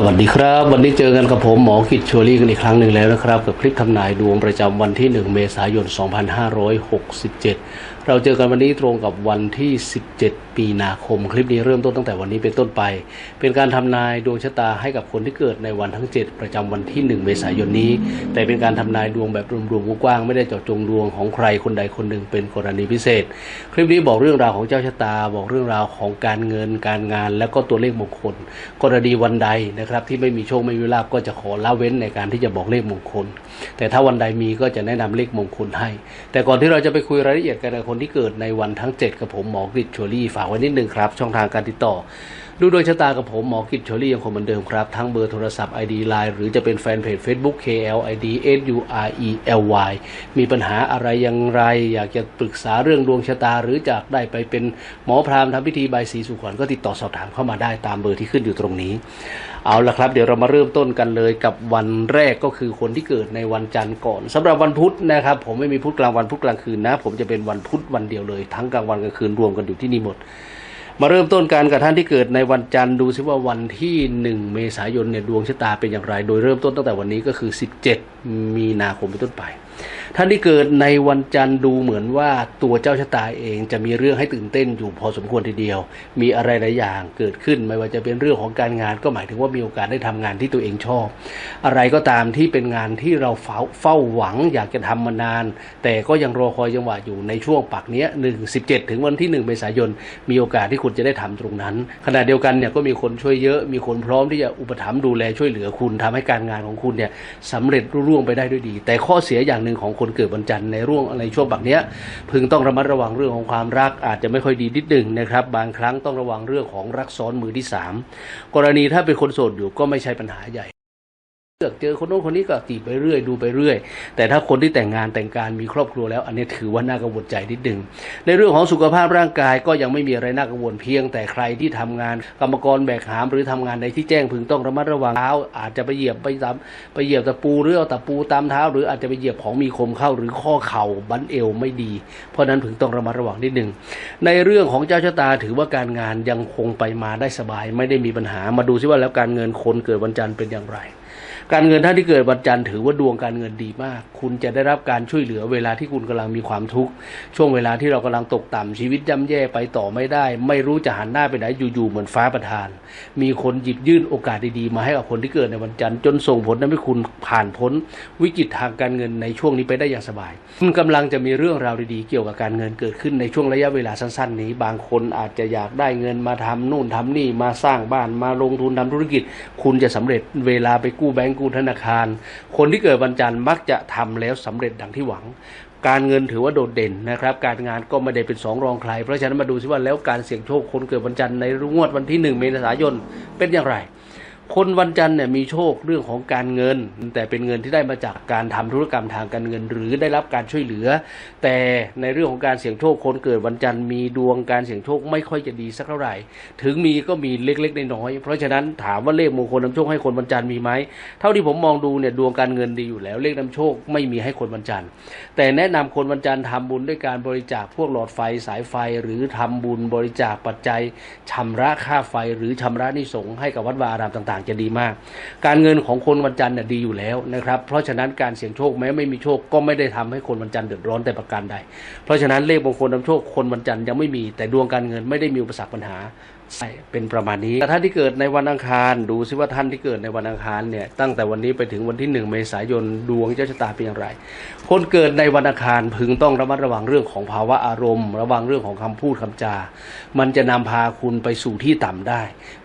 สวัสดีครับ วันนี้เจอกันกับผมหมอกิจชัวรี่กันอีกครั้งหนึ่งแล้วนะครับ กับคลิปทำนายดวงประจำวันที่ 1 เมษายน 2567 เราเจอกันวันนี้ตรงกับวันที่ 17 ปีนาคม คลิปนี้เริ่มต้นตั้งแต่วันนี้เป็นต้นไป เป็นการทำนายดวงชะตาให้กับคนที่เกิดในวันทั้ง 7 ประจำวันที่ 1 เมษายนนี้ แต่เป็นการทำนายดวงแบบรวมๆกว้างๆไม่ได้เจาะจงดวงของใครคนใดคนหนึ่งเป็นกรณีพิเศษ คลิปนี้บอกเรื่องราวของเจ้าชะตา บอกเรื่องราวของการเงินการงาน และก็ตัวเลขมงคล กรณีวันใดนะครับที่ไม่มีโชคไม่มีลาภก็จะขอละเว้นในการที่จะบอกเลขมงคล แต่ถ้าวันใดมีก็จะแนะนำเลขมงคลให้ แต่ก่อนที่เราจะไปคุยรายละเอียดกันกับคนที่เกิดในวันทั้ง 7 กับผมหมอกริชชัวรี่ฝากไว้นิดนึงครับ ช่องทางการติดต่อ ดูโดยชะตากับผมหมอกิจโชลี่ยังคงเหมือนเดิมครับ ทั้งเบอร์โทรศัพท์ ID Line หรือจะเป็นแฟนเพจ Facebook KLID S U R E L Y มีปัญหาอะไรอย่างไร อยากจะปรึกษาเรื่องดวงชะตา หรือจากได้ไปเป็นหมอพราหมณ์ทำพิธีใบายสีสุขวัญก็ติดต่อสอบถามเข้ามาได้ตามเบอร์ที่ขึ้นอยู่ตรงนี้เอาละครับ เดี๋ยวเรามาเริ่มต้นกันเลยกับวันแรกก็คือคนที่เกิดในวันจันทร์ก่อนสำหรับวันพุธนะครับ ผมไม่มีพุธกลางวันพุธกลางคืนนะ ผมจะเป็นวันพุธวันเดียวเลย ทั้งกลางวันกลางคืนรวมกันอยู่ที่นี่หมด มาเริ่มต้นการกับท่านที่เกิดในวันจันทร์ดูซิว่าวันที่ 1 เมษายนเนี่ยดวงชะตาเป็นอย่างไร โดยเริ่มต้นตั้งแต่วันนี้ก็คือ 17 มีนาคมเป็นต้นไป ท่านที่เกิดในวันจันทร์ดูเหมือนว่าตัวเจ้าชะตาเองจะมีเรื่องให้ตื่นเต้นอยู่พอสมควรทีเดียว มีอะไรหลายอย่างเกิดขึ้นไม่ว่าจะเป็นเรื่องของการงานก็หมายถึงว่ามีโอกาสได้ทำงานที่ตัวเองชอบ อะไรก็ตามที่เป็นงานที่เราเฝ้าเฝ้าหวังอยากจะทำมานาน แต่ก็ยังรอคอยจังหวะอยู่ในช่วงปักเนี้ยหนึ่งสิบเจ็ดถึงวันที่หนึ่งเมษายนมีโอกาสที่คุณจะได้ทำตรงนั้น ขณะเดียวกันเนี่ยก็มีคนช่วยเยอะมีคนพร้อมที่จะอุปถัมภ์ดูแลช่วยเหลือคุณทำให้การงานของคุณเนี่ยสำเร็จรุ่ร่วงไปได้ด้วยดี แต่ข้อเสียอย่างหนึ่งของคนเกิดวันจันทร์ในร่วงในช่วงบักเนี้ย พึงต้องระมัดระวังเรื่องของความรักอาจจะไม่ค่อยดีนิดหนึ่งนะครับ บางครั้งต้องระวังเรื่องของรักซ้อนมือที่สามกรณีถ้าเป็นคนโสดอยู่ก็ไม่ใช่ปัญหาใหญ่ เลือกเจอคนโน้นคนนี้ก็จีไปเรื่อยดูไปเรื่อย แต่ถ้าคนที่แต่งงานแต่งการมีครอบครัวแล้ว อันนี้ถือว่าน่ากังวลใจนิดหนึ่งในเรื่องของสุขภาพร่างกายก็ยังไม่มีอะไรน่ากังวลเพียง แต่ใครที่ทำงานกรรมกรแบกหามหรือทำงานในที่แจ้งพึงต้องระมัดระวังเท้าอาจจะไปเหยียบไปตามไปเหยียบตะปูหรือเอาตะปูตามเท้า หรืออาจจะไปเหยียบของมีคมเข้าหรือข้อเข่าบั้นเอวไม่ดี เพราะนั้นพึงต้องระมัดระวังนิดหนึ่งในเรื่องของเจ้าชะตาถือว่าการงานยังคงไปมาได้สบาย ไม่ได้มีปัญหามาดูซิว่าแล้วการเงินคนเกิดวันจันทร์เป็นอย่างไร การเงินท่านที่เกิดวันจันทร์ถือว่าดวงการเงินดีมาก คุณจะได้รับการช่วยเหลือเวลาที่คุณกำลังมีความทุกข์ช่วงเวลาที่เรากำลังตกต่ำชีวิตย่ำแย่ไปต่อไม่ได้ ไม่รู้จะหันหน้าไปไหนอยู่ๆเหมือนฟ้าประทาน มีคนหยิบยื่นโอกาสดีๆมาให้กับคนที่เกิดในวันจันทร์จนส่งผลทำให้คุณผ่านพ้นวิกฤตทางการเงินในช่วงนี้ไปได้อย่างสบายคุณกำลังจะมีเรื่องราวดีๆเกี่ยวกับการเงินเกิดขึ้นในช่วงระยะเวลาสั้น ๆ นี้ บางคนอาจจะอยากได้เงินมาทำนู่นทำนี่มาสร้างบ้านมาลงทุนทำธุรกิจ คุณจะสำเร็จเวลาไปกู้แบงก์กู้ธนาคาร คนที่เกิดวันจันทร์มักจะทำแล้วสำเร็จดังที่หวัง การเงินถือว่าโดดเด่นนะครับ การงานก็ไม่ได้เป็นสองรองใคร เพราะฉะนั้นมาดูซิว่าแล้วการเสี่ยงโชคคนเกิดวันจันทร์ในงวดวันที่หนึ่งเมษายนเป็นอย่างไร คนวันจันทร์เนี่ยมีโชคเรื่องของการเงิน แต่เป็นเงินที่ได้มาจากการทำธุรกรรมทางการเงิน หรือได้รับการช่วยเหลือ แต่ในเรื่องของการเสี่ยงโชคคนเกิดวันจันทร์มีดวงการเสี่ยงโชคไม่ค่อยจะดีสักเท่าไหร่ ถึงมีก็มีเล็กๆน้อยๆเพราะฉะนั้นถามว่าเลขมงคลนำโชคให้คนวันจันทร์มีไหมเท่าที่ผมมองดูเนี่ยดวงการเงินดีอยู่แล้วเลขนำโชคไม่มีให้คนวันจันทร์ แต่แนะนำคนวันจันทร์ทำบุญด้วยการบริจาคพวกหลอดไฟสายไฟ หรือทำบุญบริจาคปัจจัยชำระค่าไฟ หรือชำระนิสงให้กับวัดวาอารามต่างๆจะดีมาก การเงินของคนวันจันทร์น่ะดีอยู่แล้วนะครับ เพราะฉะนั้นการเสี่ยงโชคแม้ไม่มีโชคก็ไม่ได้ทำให้คนวันจันทร์เดือดร้อนแต่ประการใด เพราะฉะนั้นเลขมงคลนำโชคคนวันจันทร์ยังไม่มีแต่ดวงการเงินไม่ได้มีอุปสรรคปัญหา ใช่เป็นประมาณนี้ท่านที่เกิดในวันอังคารดูซิว่าท่านที่เกิดในวันอังคารเนี่ยตั้งแต่วันนี้ไปถึงวันที่หนึ่งเมษายนดวงเจ้าชะตาเป็นอย่างไร คนเกิดในวันอังคารพึงต้องระมัดระวังเรื่องของภาวะอารมณ์ ระวังเรื่องของคำพูดคำจา มันจะนำพาคุณไปสู่ที่ต่ำได้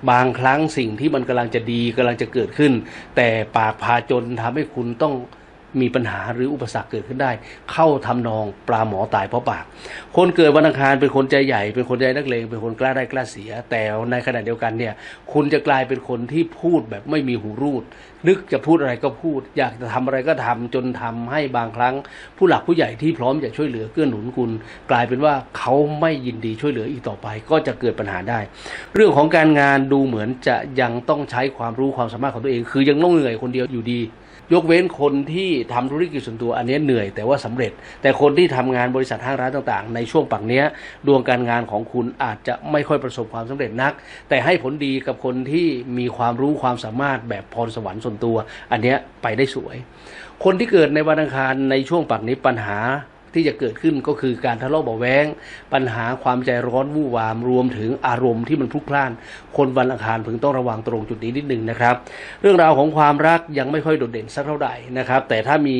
บางครั้งสิ่งที่มันกำลังจะดีกำลังจะเกิดขึ้น แต่ปากพาจนทำให้คุณต้อง มีปัญหาหรืออุปสรรคเกิดขึ้นได้ เข้าทำนองปลาหมอตายเพราะปาก คนเกิดวันอังคารเป็นคนใจใหญ่ เป็นคนใจนักเลงเป็นคนกล้าได้กล้าเสีย แต่ในขณะเดียวกันเนี่ย คุณจะกลายเป็นคนที่พูดแบบไม่มีหูรูด นึกจะพูดอะไรก็พูด อยากจะทำอะไรก็ทำจนทำให้บางครั้ง ผู้หลักผู้ใหญ่ที่พร้อมจะช่วยเหลือเกื้อหนุนคุณ กลายเป็นว่าเขาไม่ยินดีช่วยเหลืออีกต่อไป ก็จะเกิดปัญหาได้ เรื่องของการงานดูเหมือนจะยังต้องใช้ความรู้ความสามารถของตัวเอง คือยังต้องเหนื่อยคนเดียวอยู่ดี ยกเว้นคนที่ทำธุรกิจส่วนตัวอันนี้เหนื่อยแต่ว่าสำเร็จ แต่คนที่ทำงานบริษัทห้างร้านต่างๆ ในช่วงปักเนี้ยดวงการงานของคุณอาจจะไม่ค่อยประสบความสำเร็จนัก แต่ให้ผลดีกับคนที่มีความรู้ความสามารถแบบพรสวรรค์ส่วนตัว อันเนี้ยไปได้สวย คนที่เกิดในวันอังคารในช่วงปักนี้ปัญหา ที่จะเกิดขึ้นก็คือการทะเลาะเบาแวงปัญหาความใจร้อนวู่วามรวมถึงอารมณ์ที่มันพลุกพล่าน คนวันอังคารพึงต้องระวังตรงจุดนี้นิดหนึ่งนะครับ เรื่องราวของความรักยังไม่ค่อยโดดเด่นสักเท่าไหร่นะครับ แต่ถ้ามี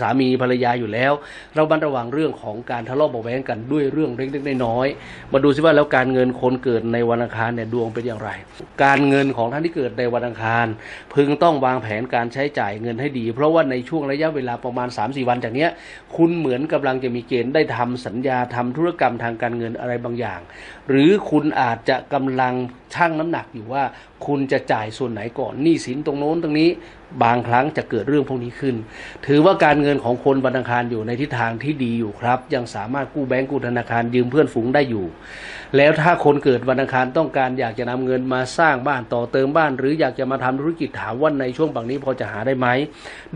สามีภรรยาอยู่แล้ว เราบันระวังเรื่องของการทะเลาะเบาแวงกันด้วยเรื่องเล็กๆน้อยๆมาดูซิว่าแล้วการเงินคนเกิดในวันอังคารเนี่ยดวงเป็นอย่างไร การเงินของท่านที่เกิดในวันอังคารพึงต้องวางแผนการใช้จ่ายเงินให้ดี เพราะว่าในช่วงระยะเวลาประมาณ 3-4 วันจากเนี้ยคุณเหมือนกำลังจะมีเกณฑ์ได้ทำสัญญาทำธุรกรรมทางการเงินอะไรบางอย่าง หรือคุณอาจจะกำลังชั่งน้ำหนักอยู่ว่า คุณจะจ่ายส่วนไหนก่อนหนี้สินตรงโน้นตรงนี้บางครั้งจะเกิดเรื่องพวกนี้ขึ้น ถือว่าการเงินของคนวันอังคารอยู่ในทิศทางที่ดีอยู่ครับ ยังสามารถกู้แบงก์กู้ธนาคารยืมเพื่อนฝูงได้อยู่ แล้วถ้าคนเกิดวันอังคารต้องการอยากจะนำเงินมาสร้างบ้านต่อเติมบ้าน หรืออยากจะมาทำธุรกิจถามว่าในช่วงบางนี้พอจะหาได้ไหม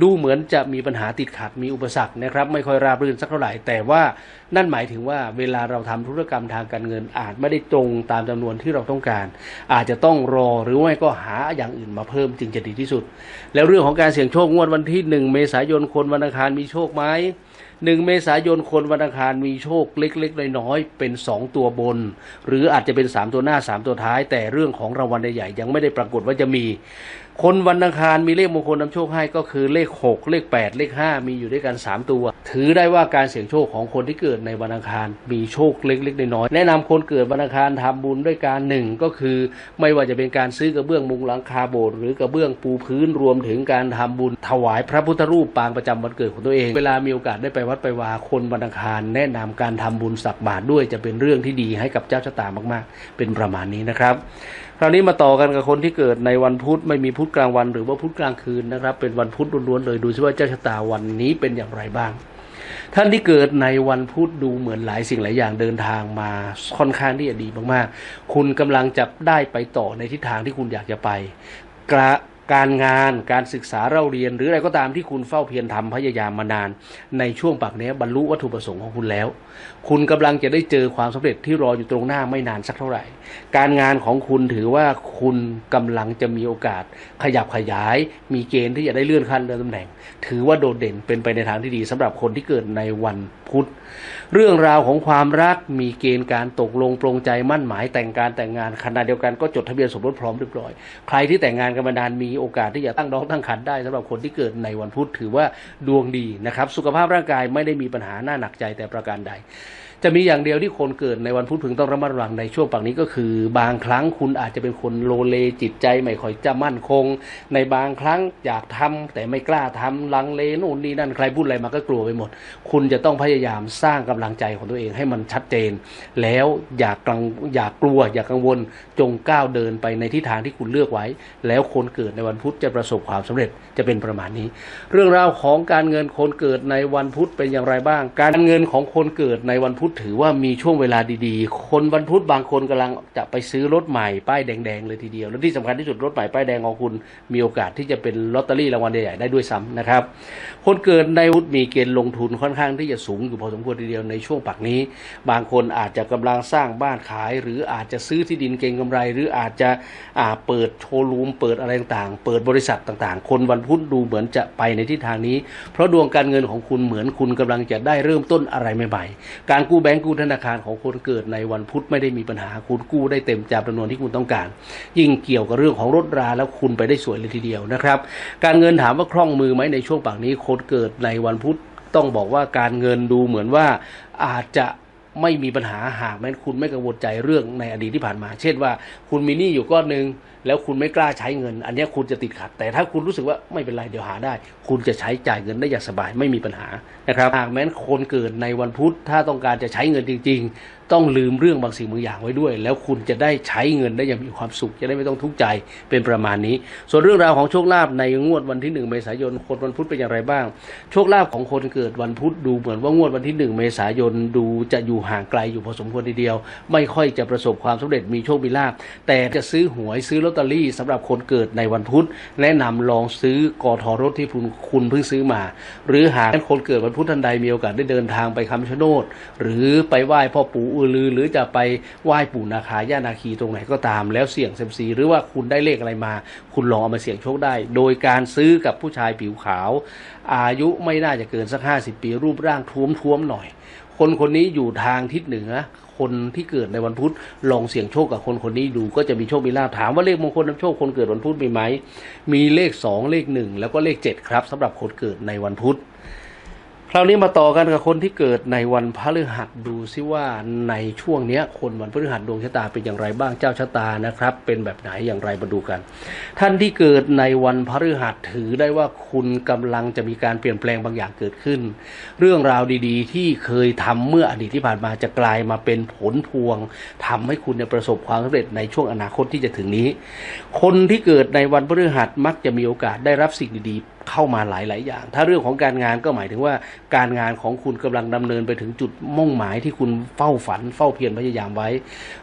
ดูเหมือนจะมีปัญหาติดขัดมีอุปสรรคนะครับ ไม่ค่อยราบรื่นสักเท่าไหร่ แต่ว่านั่นหมายถึงว่าเวลาเราทำธุรกรรมทางการเงินอาจไม่ได้ตรงตามจำนวนที่เราต้องการ อาจจะต้องรอหรือไม่ก็หาอย่างอื่นมาเพิ่มจึงจะดีที่สุด แล้วเรื่องของการเสี่ยงโชคงวดวันที่หนึ่งเมษายนคนวันอังคารมีโชคไหมหนึ่งเมษายนคนวันอังคารมีโชคเล็กๆน้อยๆเป็นสองตัวบน หรืออาจจะเป็นสามตัวหน้าสามตัวท้าย แต่เรื่องของรางวัลใหญ่ๆยังไม่ได้ปรากฏว่าจะมี คนวันอังคารมีเลขมงคลนำโชคให้ก็คือเลข 6 เลข 8 เลข 5 มีอยู่ด้วยกัน 3 ตัว ถือได้ว่าการเสี่ยงโชคของคนที่เกิดในวันอังคารมีโชคเล็กๆน้อยๆแนะนำคนเกิดวันอังคารทำบุญด้วยการหนึ่งก็คือ ไม่ว่าจะเป็นการซื้อกระเบื้องมุงหลังคาโบสถ์หรือกระเบื้องปูพื้นรวมถึงการทำบุญ ถวายพระพุทธรูปปางประจำวันเกิดของตัวเอง เวลามีโอกาสได้ไปวัดไปวาคนวันอังคาร แนะนำการทำบุญสักบาทด้วยจะเป็นเรื่องที่ดีให้กับเจ้าชะตามากๆ เป็นประมาณนี้นะครับ คราวนี้มาต่อกันกับคนที่เกิดในวันพุธไม่มีพุธกลางวัน หรือว่าพุธกลางคืนนะครับ เป็นวันพุธล้วนๆเลยดูซิว่าเจ้าชะตาวันนี้เป็นอย่างไรบ้าง ท่านที่เกิดในวันพุธดูเหมือนหลายสิ่งหลายอย่างเดินทางมาค่อนข้างที่จะดีมากๆ คุณกำลังจะได้ไปต่อในทิศทางที่คุณอยากจะไปกระการงานการศึกษาเราเรียน หรืออะไรก็ตามที่คุณเฝ้าเพียรทำพยายามมานาน ในช่วงปากเนี้ยบรรลุวัตถุประสงค์ของคุณแล้วคุณกำลังจะได้เจอความสำเร็จที่รออยู่ตรงหน้าไม่นานสักเท่าไหร่ การงานของคุณถือว่าคุณกำลังจะมีโอกาส ขยับขยาย มีเกณฑ์ที่จะได้เลื่อนขั้นเลื่อนตำแหน่ง ถือว่าโดดเด่นเป็นไปในทางที่ดีสำหรับคนที่เกิดในวันพุธ เรื่องราวของความรักมีเกณฑ์การตกลงปรงใจมั่นหมายแต่งการแต่งงานขณะเดียวกันก็จดทะเบียนสมรสพร้อมเรียบร้อย ใครที่แต่งงานกันมานานมีโอกาสที่จะตั้งน้องตั้งครรภ์ได้สำหรับคนที่เกิดในวันพุธถือว่าดวงดีนะครับ สุขภาพร่างกายไม่ได้มีปัญหาหน้าหนักใจแต่ประการใด จะมีอย่างเดียวที่คนเกิดในวันพุธพึงต้องระมัดระวังในช่วงปักนี้ก็คือ บางครั้งคุณอาจจะเป็นคนโลเลจิตใจไม่ค่อยจะมั่นคง ในบางครั้งอยากทำแต่ไม่กล้าทำลังเลนู่นนี่นั่นใครพูดอะไรมาก็กลัวไปหมด คุณจะต้องพยายามสร้างกำลังใจของตัวเองให้มันชัดเจน แล้วอย่ากังอย่ากลัว อย่ากังวลจงก้าวเดินไปในทิศทางที่คุณเลือกไว้ แล้วคนเกิดในวันพุธจะประสบความสำเร็จจะเป็นประมาณนี้ เรื่องราวของการเงินคนเกิดในวันพุธเป็นอย่างไรบ้าง การเงินของคนเกิดในวันพุธถือว่ามีช่วงเวลาดีๆ คนวันพุธบางคนกำลังจะไปซื้อรถใหม่ป้ายแดงๆเลยทีเดียว และที่สำคัญที่สุดรถใหม่ป้ายแดงของคุณ มีโอกาสที่จะเป็นลอตเตอรี่รางวัลใหญ่ๆได้ด้วยซ้ำนะครับ คนเกิดในพุธมีเกณฑ์ลงทุนค่อนข้างที่จะสูงอยู่พอสมควรทีเดียวในช่วงปักนี้ บางคนอาจจะกำลังสร้างบ้านขาย หรืออาจจะซื้อที่ดินเก็งกำไร หรืออาจจะเปิดโชว์รูมเปิดอะไรต่างๆ เปิดบริษัทต่างๆ คนวันพุธดูเหมือนจะไปในทิศทางนี้ เพราะดวงการเงินของคุณเหมือนคุณกำลังจะได้เริ่มต้นอะไรใหม่ๆ การกู้แบงก์กู้ธนาคารของคนเกิดในวันพุธไม่ได้มีปัญหาคุณกู้ได้เต็มจำนวนที่คุณต้องการ ยิ่งเกี่ยวกับเรื่องของรถราแล้วคุณไปได้สวยเลยทีเดียวนะครับ การเงินถามว่าคล่องมือไหมในช่วงปากนี้คนเกิดในวันพุธต้องบอกว่าการเงินดูเหมือนว่าอาจจะไม่มีปัญหาหากแม้คุณไม่กังวลใจเรื่องในอดีตที่ผ่านมา เช่นว่า คุณมีหนี้อยู่ก้อนหนึ่งแล้วคุณไม่กล้าใช้เงิน อันเนี้ยคุณจะติดขัด แต่ถ้าคุณรู้สึกว่าไม่เป็นไรเดี๋ยวหาได้ คุณจะใช้จ่ายเงินได้อย่างสบายไม่มีปัญหานะครับหากแม้นคนเกิดในวันพุธถ้าต้องการจะใช้เงินจริง ๆ ต้องลืมเรื่องบางสิ่งบางอย่างไว้ด้วย แล้วคุณจะได้ใช้เงินได้อย่างมีความสุข จะได้ไม่ต้องทุกข์ใจเป็นประมาณนี้ ส่วนเรื่องราวของโชคลาภในงวดวันที่หนึ่งเมษายนคนวันพุธเป็นอย่างไรบ้าง โชคลาภของคนเกิดวันพุธดูเหมือนว่างวดวันที่หนึ่งเมษายนดูจะอยู่ห่างไกลอยู่พอสมควรทีเดียว ไม่ค่อยจะประสบความสำเร็จมีโชคมีลาภแต่จะซื้อหวยซื้อลอตเตอรี่สำหรับคนเกิดในวันพุธแนะนำลองซื้อกอทอรถที่คุณคุณเพิ่งซื้อมา หรือหากคนเกิดวันพุธท่านใดมีโอกาสได้เดินทางไปคำชะโนดหรือไปไหว้พ่อปู่อือลือ หรือจะไปไหว้ปู่นาคาย่านาคีตรงไหนก็ตาม แล้วเสี่ยงเซมซี หรือว่าคุณได้เลขอะไรมา คุณลองเอามาเสี่ยงโชคได้ โดยการซื้อกับผู้ชายผิวขาว อายุไม่น่าจะเกินสักห้าสิบปีรูปร่างท้วมๆหน่อย คนคนนี้อยู่ทางทิศเหนือ คนที่เกิดในวันพุธลองเสี่ยงโชคกับคนคนนี้ดูก็จะมีโชคมีลาภถามว่าเลขมงคลนำโชคคนเกิดวันพุธมีไหมมีเลขสองเลขหนึ่งแล้วก็เลขเจ็ดครับสำหรับคนเกิดในวันพุธ คราวนี้มาต่อกันกับคนที่เกิดในวันพฤหัสดูซิว่าในช่วงนี้คนวันพฤหัสดวงชะตาเป็นอย่างไรบ้างเจ้าชะตานะครับ เป็นแบบไหนอย่างไรมาดูกัน ท่านที่เกิดในวันพฤหัสถือได้ว่าคุณกำลังจะมีการเปลี่ยนแปลงบางอย่างเกิดขึ้น เรื่องราวดีๆ ที่เคยทำเมื่ออดีตที่ผ่านมาจะกลายมาเป็นผลพวงทำให้คุณประสบความสำเร็จในช่วงอนาคตที่จะถึงนี้ คนที่เกิดในวันพฤหัสมักจะมีโอกาสได้รับสิ่งดีๆเข้ามาหลาย ๆ อย่าง ถ้าเรื่องของการงานก็หมายถึงว่าการงานของคุณกำลังดำเนินไปถึงจุดมุ่งหมายที่คุณเฝ้าฝัน เฝ้าเพียรพยายามไว้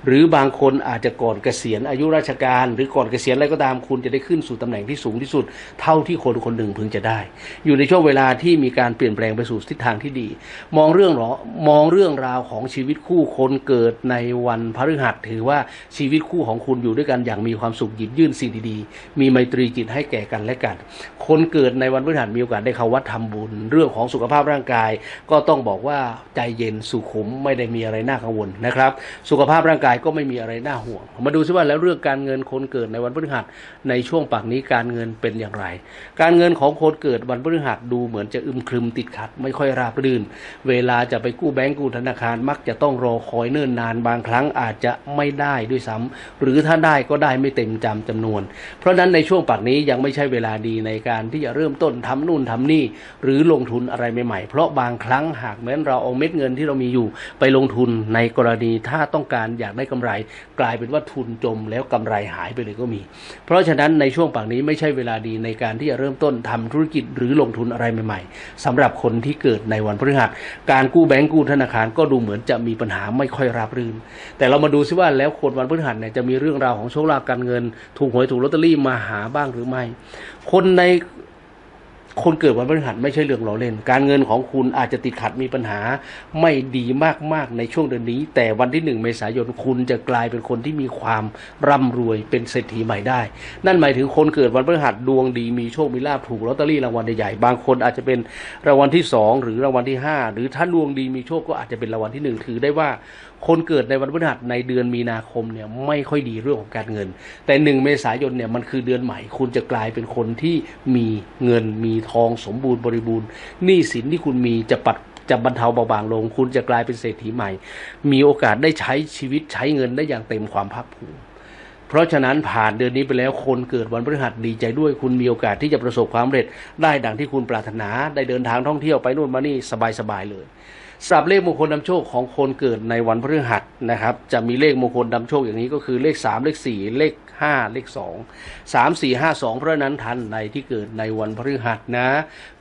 หรือบางคนอาจจะก่อนเกษียณอายุราชการ หรือก่อนเกษียณอะไรก็ตามคุณจะได้ขึ้นสู่ตำแหน่งที่สูงที่สุด เท่าที่คนคนหนึ่งพึงจะได้ อยู่ในช่วงเวลาที่มีการเปลี่ยนแปลงไปสู่ทิศทางที่ดี มองเรื่องหรอมองเรื่องราวของชีวิตคู่คนเกิดในวันพฤหัสถือว่าชีวิตคู่ของคุณอยู่ด้วยกันอย่างมีความสุขหยิบยื่นสิ่งดี ๆ มีไมตรีจิตให้แก่กันและกัน คนเกิดในวันพฤหัสมีโอกาสได้เข้าวัดทำบุญ เรื่องของสุขภาพร่างกาย ก็ต้องบอกว่าใจเย็นสุขุมไม่ได้มีอะไรน่ากังวลนะครับ สุขภาพร่างกายก็ไม่มีอะไรน่าห่วง มาดูซิว่าแล้วเรื่องการเงินคนเกิดในวันพฤหัสในช่วงปากนี้การเงินเป็นอย่างไร การเงินของคนเกิดวันพฤหัสดูเหมือนจะอึมครึมติดขัด ไม่ค่อยราบรื่น เวลาจะไปกู้แบงก์กู้ธนาคารมักจะต้องรอคอยเนิ่นนานบางครั้งอาจจะไม่ได้ด้วยซ้ำหรือถ้าได้ก็ได้ไม่เต็มจำจำนวน เพราะนั้นในช่วงปากนี้ยังไม่ใช่เวลาดีในการที่จะเริ่มต้นทำนู่นทำนี่ หรือลงทุนอะไรใหม่ๆ เพราะบางครั้งหากแม้นเราเอาเม็ดเงินที่เรามีอยู่ ไปลงทุนในกรณีถ้าต้องการอยากได้กำไร กลายเป็นว่าทุนจมแล้วกำไรหายไปเลยก็มี เพราะฉะนั้นในช่วงปากนี้ไม่ใช่เวลาดีในการที่จะเริ่มต้นทำธุรกิจหรือลงทุนอะไรใหม่ ๆสำหรับคนที่เกิดในวันพฤหัสการกู้แบงก์กู้ธนาคารก็ดูเหมือนจะมีปัญหาไม่ค่อยราบรื่น แต่เรามาดูซิว่าแล้วคนวันพฤหัสเนี่ยจะมีเรื่องราวของโชคลาภการเงิน ถูกหวยถูกลอตเตอรี่มาหาบ้างหรือไม่ คนใน คนเกิดวันพฤหัสไม่ใช่เรื่องล้อเล่น การเงินของคุณอาจจะติดขัดมีปัญหาไม่ดีมากๆในช่วงเดือนนี้ แต่วันที่หนึ่งเมษายนคุณจะกลายเป็นคนที่มีความร่ำรวยเป็นเศรษฐีใหม่ได้ นั่นหมายถึงคนเกิดวันพฤหัสดวงดีมีโชคมีลาภถูกลอตเตอรี่รางวัลใหญ่ๆบางคนอาจจะเป็นรางวัลที่สองหรือรางวัลที่ห้าหรือถ้าดวงดีมีโชคก็อาจจะเป็นรางวัลที่หนึ่งถือได้ว่าคนเกิดในวันพฤหัสในเดือนมีนาคมเนี่ยไม่ค่อยดีเรื่องของการเงิน แต่หนึ่งเมษายนเนี่ยมันคือเดือนใหม่ คุณจะกลายเป็นคนที่มีเงินมีทองสมบูรณ์บริบูรณ์หนี้สินที่คุณมีจะปัดจะบรรเทาเบาบางลง คุณจะกลายเป็นเศรษฐีใหม่ มีโอกาสได้ใช้ชีวิตใช้เงินได้อย่างเต็มความภาคภูมิเพราะฉะนั้นผ่านเดือนนี้ไปแล้วคนเกิดวันพฤหัสดีใจด้วย คุณมีโอกาสที่จะประสบความสำเร็จ ได้ดังที่คุณปรารถนาได้เดินทางท่องเที่ยวไปนู่นมานี่สบายๆเลย สำหรับเลขมงคลนำโชคของคนเกิดในวันพฤหัสนะครับ จะมีเลขมงคลนำโชคอย่างนี้ก็คือเลข 3 เลข 4 เลข 5 เลข 2 3 4 5 2 เพราะฉะนั้นทันในที่เกิดในวันพฤหัสนะ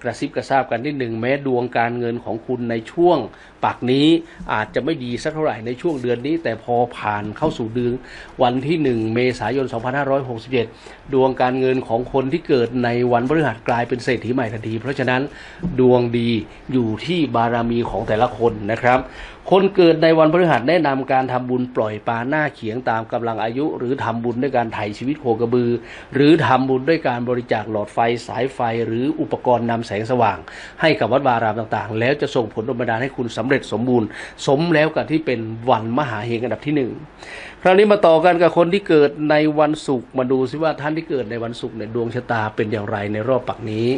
กระซิบกระซาบกันนิดหนึ่งแม้ดวงการเงินของคุณในช่วงปักนี้อาจจะไม่ดีสักเท่าไหร่ในช่วงเดือนนี้ แต่พอผ่านเข้าสู่เดือนวันที่ 1 เมษายน 2567 ดวงการเงินของคนที่เกิดในวันพฤหัสกลายเป็นเศรษฐีใหม่ทันที เพราะฉะนั้นดวงดีอยู่ที่บารมีของแต่ละคนนะครับ คนเกิดในวันพฤหัสแนะนำการทำบุญปล่อยปลาหน้าเขียงตามกำลังอายุ หรือทำบุญด้วยการไถ่ชีวิตโคกระบือ หรือทำบุญด้วยการบริจาคหลอดไฟสายไฟ หรืออุปกรณ์นำแสงสว่าง ให้กับวัดวารามต่างๆ แล้วจะส่งผลดลบันดาลให้คุณสำเร็จสมบูรณ์ สมแล้วกับที่เป็นวันมหาเฮงอันดับที่หนึ่งคราวนี้มาต่อกันกับคนที่เกิดในวันศุกร์มาดูซิว่าท่านที่เกิดในวันศุกร์เนี่ยดวงชะตาเป็นอย่างไรในรอบปักนี้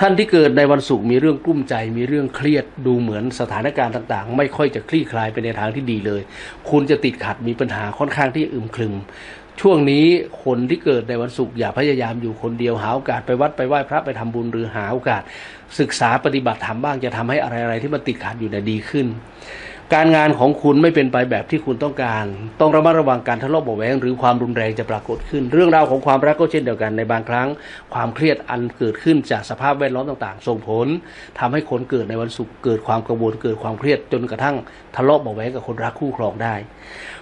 ท่านที่เกิดในวันศุกร์มีเรื่องกลุ้มใจ มีเรื่องเครียดดูเหมือนสถานการณ์ต่างๆ ไม่ค่อยจะคลี่คลายไปในทางที่ดีเลย คุณจะติดขัดมีปัญหาค่อนข้างที่อึมครึมช่วงนี้คนที่เกิดในวันศุกร์อย่าพยายามอยู่คนเดียวหาโอกาสไปวัดไปไหว้พระไปทำบุญหรือหาโอกาส ศึกษาปฏิบัติธรรมบ้างจะทำให้อะไรๆที่มันติดขัดอยู่เนี่ยดีขึ้น การงานของคุณไม่เป็นไปแบบที่คุณต้องการ ต้องระมัดระวังการทะเลาะเบาะแวงหรือความรุนแรงจะปรากฏขึ้น เรื่องราวของความรักก็เช่นเดียวกันในบางครั้ง ความเครียดอันเกิดขึ้นจากสภาพแวดล้อมต่างๆ ส่งผลทำให้คนเกิดในวันศุกร์เกิดความกังวลเกิดความเครียดจนกระทั่งทะเลาะเบาะแวงกับคนรักคู่ครองได้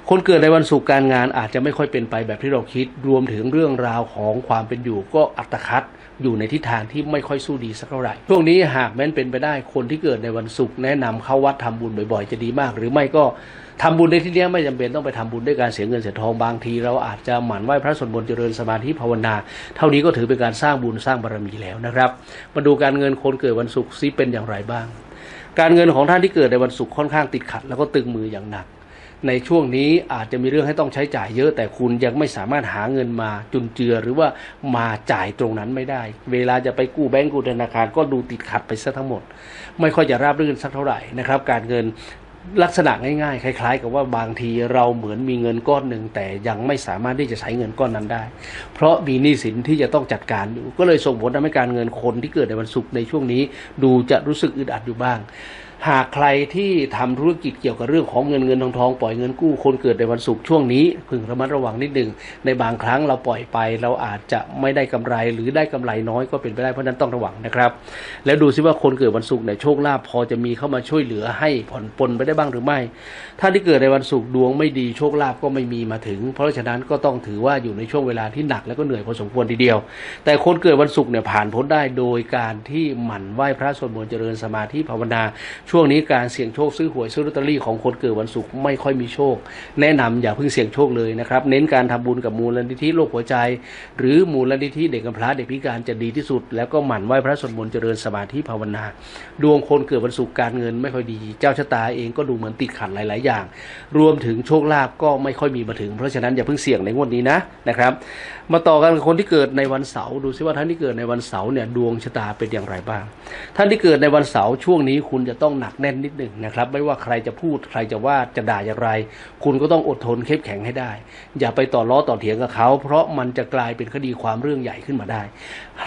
คนเกิดในวันศุกร์การงานอาจจะไม่ค่อยเป็นไปแบบที่เราคิด รวมถึงเรื่องราวของความเป็นอยู่ก็อัตคัด อยู่ในทิศทางที่ไม่ค่อยสู้ดีสักเท่าไหร่ช่วงนี้หากแม้นเป็นไปได้คนที่เกิดในวันศุกร์แนะนำเข้าวัดทำบุญบ่อยๆ จะดีมาก หรือไม่ก็ทำบุญในที่นี้ไม่จำเป็นต้องไปทำบุญด้วยการเสียเงินเสียทองบางที เราอาจจะหมั่นไหว้พระสวดมนต์เจริญสมาธิภาวนา เท่านี้ก็ถือเป็นการสร้างบุญสร้างบารมีแล้วนะครับ มาดูการเงินคนเกิดวันศุกร์ซิเป็นอย่างไรบ้าง การเงินของท่านที่เกิดในวันศุกร์ค่อนข้างติดขัด แล้วก็ตึงมืออย่างหนัก ในช่วงนี้อาจจะมีเรื่องให้ต้องใช้จ่ายเยอะ แต่คุณยังไม่สามารถหาเงินมาจุนเจือหรือว่ามาจ่ายตรงนั้นไม่ได้ เวลาจะไปกู้แบงก์กู้ธนาคารก็ดูติดขัดไปซะทั้งหมด ไม่ค่อยจะราบรื่นสักเท่าไหร่นะครับ การเงินลักษณะง่ายๆ คล้ายๆ กับว่าบางทีเราเหมือนมีเงินก้อนหนึ่ง แต่ยังไม่สามารถที่จะใช้เงินก้อนนั้นได้ เพราะมีหนี้สินที่จะต้องจัดการอยู่ก็เลยส่งผลทำให้การเงินคนที่เกิดในวันศุกร์ในช่วงนี้ ดูจะรู้สึกอึดอัดอยู่บ้าง หากใครที่ทำธุรกิจเกี่ยวกับเรื่องของเงินเงินทองทองปล่อยเงินกู้คนเกิดในวันศุกร์ช่วงนี้พึงระมัดระวังนิดหนึ่งในบางครั้งเราปล่อยไป เราอาจจะไม่ได้กำไรหรือได้กำไรน้อยก็เป็นไปได้เพราะฉะนั้นต้องระวังนะครับ แล้วดูซิว่าคนเกิดวันศุกร์เนี่ยโชคลาภพอจะมีเข้ามาช่วยเหลือให้ผ่อนปลนไปได้บ้างหรือไม่ ถ้าที่เกิดในวันศุกร์ดวงไม่ดีโชคลาภก็ไม่มีมาถึง เพราะฉะนั้นก็ต้องถือว่าอยู่ในช่วงเวลาที่หนักและก็เหนื่อยพอสมควรทีเดียว แต่คนเกิดวันศุกร์เนี่ยผ่านพ้นได้โดยการที่หมั่นไหว้พระสวดมนต์เจริญสมาธิภาวนาช่วงนี้การเสี่ยงโชคซื้อหวยซื้อลอตเตอรี่ของคนเกิดวันศุกร์ไม่ค่อยมีโชค แนะนำอย่าเพิ่งเสี่ยงโชคเลยนะครับ เน้นการทำบุญกับมูลนิธิโรคหัวใจ หรือมูลนิธิเด็กกำพร้าเด็กพิการจะดีที่สุด แล้วก็หมั่นไหว้พระสวดมนต์เจริญสมาธิภาวนา ดวงคนเกิดวันศุกร์การเงินไม่ค่อยดี เจ้าชะตาเองก็ดูเหมือนติดขัดหลาย ๆ อย่าง รวมถึงโชคลาภก็ไม่ค่อยมีมาถึง เพราะฉะนั้นอย่าเพิ่งเสี่ยงในงวดนี้นะนะครับมาต่อกันกับคนที่เกิดในวันเสาร์ดูซิว่าท่านที่เกิดในวันเสาร์เนี่ยดวงชะตาเป็นอย่างไรบ้าง ท่านที่เกิดในวันเสาร์ช่วงนี้คุณจะต้องหนักแน่นนิดหนึ่งนะครับ ไม่ว่าใครจะพูดใครจะว่าจะด่าอย่างไร คุณก็ต้องอดทนเข้มแข็งให้ได้ อย่าไปต่อล้อต่อเถียงกับเขา เพราะมันจะกลายเป็นคดีความเรื่องใหญ่ขึ้นมาได้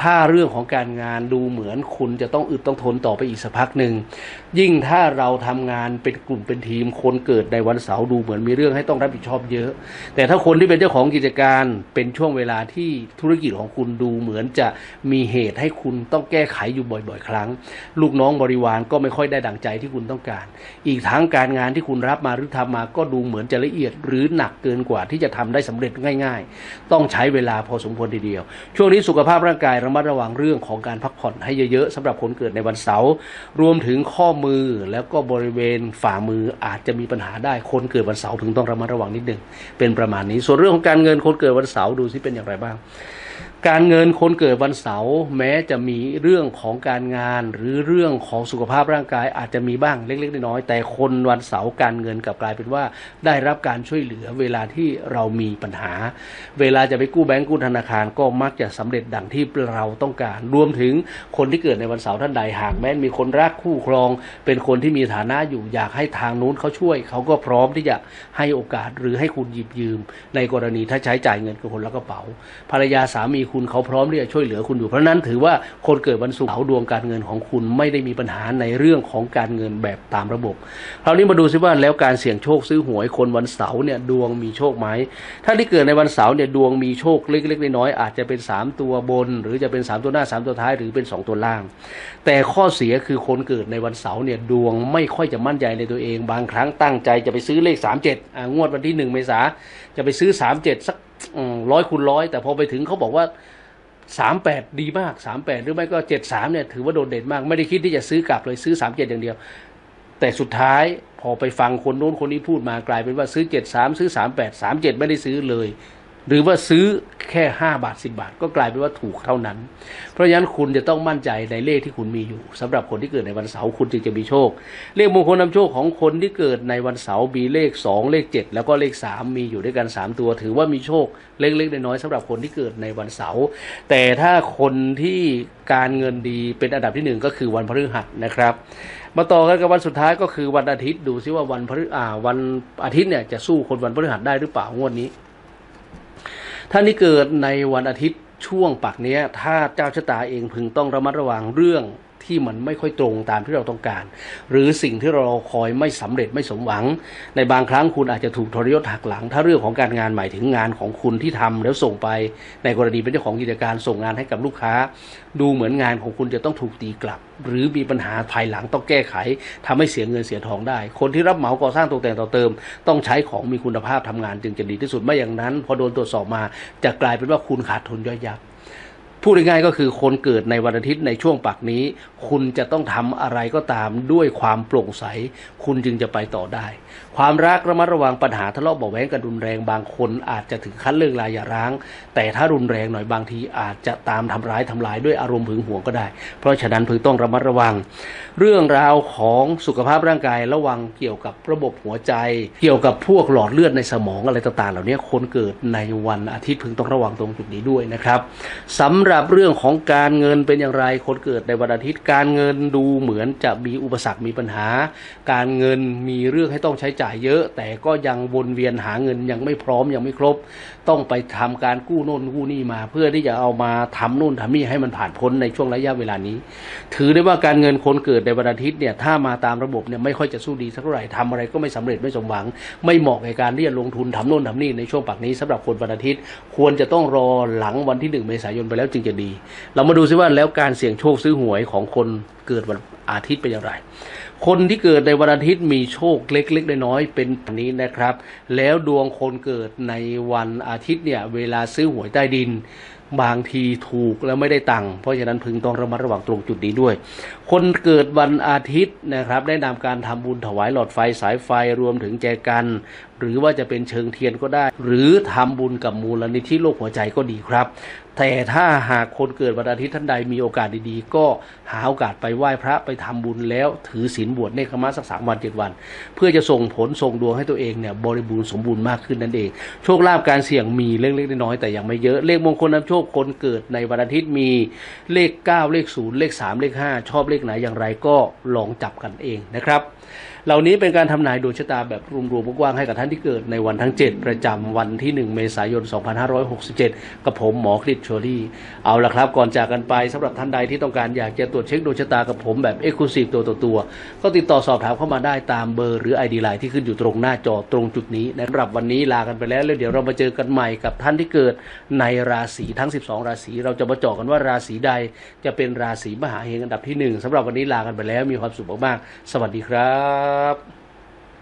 ถ้าเรื่องของการงานดูเหมือนคุณจะต้องอึดต้องทนต่อไปอีกสักพักหนึ่งยิ่งถ้าเราทำงานเป็นกลุ่มเป็นทีมคนเกิดในวันเสาร์ดูเหมือนมีเรื่องให้ต้องรับผิดชอบเยอะ แต่ถ้าคนที่เป็นเจ้าของกิจการเป็นช่วงเวลาที่ธุรกิจของคุณดูเหมือนจะมีเหตุให้คุณต้องแก้ไขอยู่บ่อย ๆ ครั้ง ลูกน้องบริวารก็ไม่ค่อยได้ดังใจที่คุณต้องการ อีกทั้งการงานที่คุณรับมาหรือทำมาก็ดูเหมือนจะละเอียด หรือหนักเกินกว่าที่จะทำได้สำเร็จง่าย ๆ ต้องใช้เวลาพอสมควรทีเดียว ช่วงนี้สุขภาพร่างกายระมัดระวังเรื่องของการพักผ่อนให้เยอะๆสำหรับคนเกิดในวันเสาร์รวมถึงข้อมือแล้วก็บริเวณฝ่ามืออาจจะมีปัญหาได้คนเกิดวันเสาร์ถึงต้องระมัดระวังนิดหนึ่งเป็นประมาณนี้ ส่วนเรื่องของการเงินคนเกิดวันเสาร์ดูซิเป็นอย่างไรบ้าง การเงินคนเกิดวันเสาร์แม้จะมีเรื่องของการงานหรือเรื่องของสุขภาพร่างกายอาจจะมีบ้างเล็ก ๆ น้อยๆแต่คนวันเสาร์การเงินกลับกลายเป็นว่า ได้รับการช่วยเหลือเวลาที่เรามีปัญหา เวลาจะไปกู้แบงก์กู้ธนาคารก็มักจะสำเร็จดังที่เราต้องการ รวมถึงคนที่เกิดในวันเสาร์ท่านใดหากแม้มีคนรักคู่ครอง เป็นคนที่มีฐานะอยู่อยากให้ทางนู้นเขาช่วย เขาก็พร้อมที่จะให้โอกาสหรือให้คุณหยิบยืม ในกรณีถ้าใช้จ่ายเงินกับคนละกระเป๋า ภรรยาสามีคุุณเขาพร้อมที่จะช่วยเหลือคุณอยู่เพราะฉะนั้นถือว่าคนเกิดวันศุกร์เขาดวงการเงินของคุณไม่ได้มีปัญหาในเรื่องของการเงินแบบตามระบบคราวนี้มาดูซิว่าแล้วการเสี่ยงโชคซื้อหวยคนวันเสาร์เนี่ยดวงมีโชคไหมถ้าที่เกิดในวันเสาร์เนี่ยดวงมีโชคเล็กๆน้อยๆอาจจะเป็น 3 ตัวบน หรือจะเป็น 3 ตัวหน้า 3 ตัวท้ายหรือเป็น 2 ตัวล่าง แต่ข้อเสียคือคนเกิดในวันเสาร์เนี่ยดวงไม่ค่อยจะมั่นใจในตัวเอง บางครั้งตั้งใจจะไปซื้อเลข 37อ่างวดวันที่ 1 เมษาจะไปซื้อ 37 สัก ร้อยคูณร้อยแต่พอไปถึงเขาบอกว่าสามแปดดีมากสามแปดหรือไม่ก็เจ็ดสามเนี่ยถือว่าโดดเด่นมาก ไม่ได้คิดที่จะซื้อกลับเลยซื้อสามเจ็ดอย่างเดียว แต่สุดท้ายพอไปฟังคนโน้นคนนี้พูดมากลายเป็นว่าซื้อเจ็ดสามซื้อสามแปดสามเจ็ดไม่ได้ซื้อเลย หรือว่าซื้อแค่ห้าบาทสิบาท ก็กลายเป็นว่าถูกเท่านั้น เพราะฉะนั้นคุณจะต้องมั่นใจในเลขที่คุณมีอยู่สำหรับคนที่เกิดในวันเสาร์คุณจึงจะมีโชค เลขมงคลนำโชคของคนที่เกิดในวันเสาร์มีเลขสองเลขเจ็ดแล้วก็เลขสามมีอยู่ด้วยกันสามตัว ถือว่ามีโชคเล็กๆน้อยๆสำหรับคนที่เกิดในวันเสาร์แต่ถ้าคนที่การเงินดีเป็นอันดับที่หนึ่งก็คือวันพฤหัสนะครับมาต่อกันกับวันสุดท้ายก็คือวันอาทิตย์ดูซิว่าวันพฤอ่าวันอาทิตย์เนี่ยจะสู้คนวันพฤหัสได้หรือเปล่างวดนี้ ท่านที่เกิดในวันอาทิตย์ช่วงปักเนี้ยถ้าเจ้าชะตาเองพึงต้องระมัดระวังเรื่อง ที่มันไม่ค่อยตรงตามที่เราต้องการ หรือสิ่งที่เราคอยไม่สำเร็จไม่สมหวัง ในบางครั้งคุณอาจจะถูกทรยศหักหลัง ถ้าเรื่องของการงานหมายถึงงานของคุณที่ทำแล้วส่งไป ในกรณีเป็นเจ้าของกิจการส่งงานให้กับลูกค้า ดูเหมือนงานของคุณจะต้องถูกตีกลับ หรือมีปัญหาภายหลังต้องแก้ไขทำให้เสียเงินเสียทองได้ คนที่รับเหมาก่อสร้างตกแต่งต่อเติม ต้องใช้ของมีคุณภาพทำงานจึงจะดีที่สุดไม่อย่างนั้น พอโดนตรวจสอบมาจะกลายเป็นว่าคุณขาดทุนย่อยยับ พูดง่ายๆก็คือคนเกิดในวันอาทิตย์ในช่วงปักนี้ คุณจะต้องทำอะไรก็ตามด้วยความโปร่งใส คุณจึงจะไปต่อได้ ความรักระมัดระวังปัญหาทะเลาะเบาะแว้งกันรุนแรงบางคนอาจจะถึงขั้นเลิกลาอย่าร้าง แต่ถ้ารุนแรงหน่อยบางทีอาจจะตามทำร้ายทำลายด้วยอารมณ์หึงหวงก็ได้ เพราะฉะนั้นพึงต้องระมัดระวัง เรื่องราวของสุขภาพร่างกายระวังเกี่ยวกับระบบหัวใจ เกี่ยวกับพวกหลอดเลือดในสมองอะไรต่างๆ เหล่านี้คนเกิดในวันอาทิตย์พึงต้องระวังตรงจุดนี้ด้วยนะครับสำหรับเรื่องของการเงินเป็นอย่างไรคนเกิดในวันอาทิตย์การเงินดูเหมือนจะมีอุปสรรคมีปัญหา การเงินมีเรื่องให้ต้องใช้จ่ายเยอะ แต่ก็ยังวนเวียนหาเงินยังไม่พร้อมยังไม่ครบ ต้องไปทำการกู้โน่นกู้นี่มา เพื่อที่จะเอามาทำโน่นทำนี่ให้มันผ่านพ้นในช่วงระยะเวลานี้ ถือได้ว่าการเงินคนเกิดในวันอาทิตย์เนี่ยถ้ามาตามระบบเนี่ยไม่ค่อยจะสู้ดีสักเท่าไหร่ทำอะไรก็ไม่สำเร็จไม่สมหวัง ไม่เหมาะในการที่จะลงทุนทำโน่นทำนี่ในช่วงปักนี้สำหรับคนวันอาทิตย์ ควรจะต้องรอหลังวันที่หนึ่งเมษายนไปแล้วจึงจะดี เรามาดูซิว่าแล้วการเสี่ยงโชคซื้อหวยของคนเกิดวันอาทิตย์เป็นอย่างไร คนที่เกิดในวันอาทิตย์มีโชคเล็กๆน้อยๆเป็นแบบนี้นะครับ แล้วดวงคนเกิดในวันอาทิตย์เนี่ยเวลาซื้อหวยใต้ดิน บางทีถูกแล้วไม่ได้ตังค์เพราะฉะนั้นพึงต้องระมัดระวังตรงจุดนี้ด้วย คนเกิดวันอาทิตย์นะครับ ได้นำการทำบุญถวายหลอดไฟสายไฟรวมถึงแจกัน หรือว่าจะเป็นเชิงเทียนก็ได้ หรือทำบุญกับมูลนิธิโรคหัวใจก็ดีครับ แต่ถ้าหากคนเกิดวันอาทิตย์ท่านใดมีโอกาสดีๆ ก็หาโอกาสไปไหว้พระไปทำบุญแล้วถือศีลบวชเนคขมาสักสามวันเจ็ดวัน เพื่อจะส่งผลส่งดวงให้ตัวเองเนี่ยบริบูรณ์สมบูรณ์มากขึ้นนั่นเอง โชคลาภการเสี่ยงมีเล็กๆน้อยๆแต่ยังไม่เยอะเลขมงคลนำโชคคนเกิดในวันอาทิตย์มีเลข 9 เลข 0 เลข 3 เลข 5 ชอบเลขไหนอย่างไรก็ลองจับกันเองนะครับ เหล่านี้เป็นการทำนายดวงชะตาแบบรวมๆกว้างให้กับท่านที่เกิดในวันทั้ง 7 ประจำวันที่ 1 เมษายน 2567 กับผมหมอคลิตโชลี่ เอาละครับก่อนจากกันไปสำหรับท่านใดที่ต้องการอยากจะตรวจเช็คดวงชะตากับผมแบบเอ็กซ์คลูซีฟตัวต่อตัว ก็ติดต่อสอบถามเข้ามาได้ตามเบอร์หรือ ID ไลน์ที่ขึ้นอยู่ตรงหน้าจอตรงจุดนี้สำหรับวันนี้ลากันไปแล้วแล้วเดี๋ยวเรามาเจอกันใหม่กับท่านที่เกิดในราศีทั้ง 12 ราศีเราจะมาเจาะกันว่าราศีใดจะเป็นราศีมหาเฮงอันดับที่หนึ่งสำหรับวันนี้ลากันไปแล้วมีความสุขมากๆสวัสดีครับ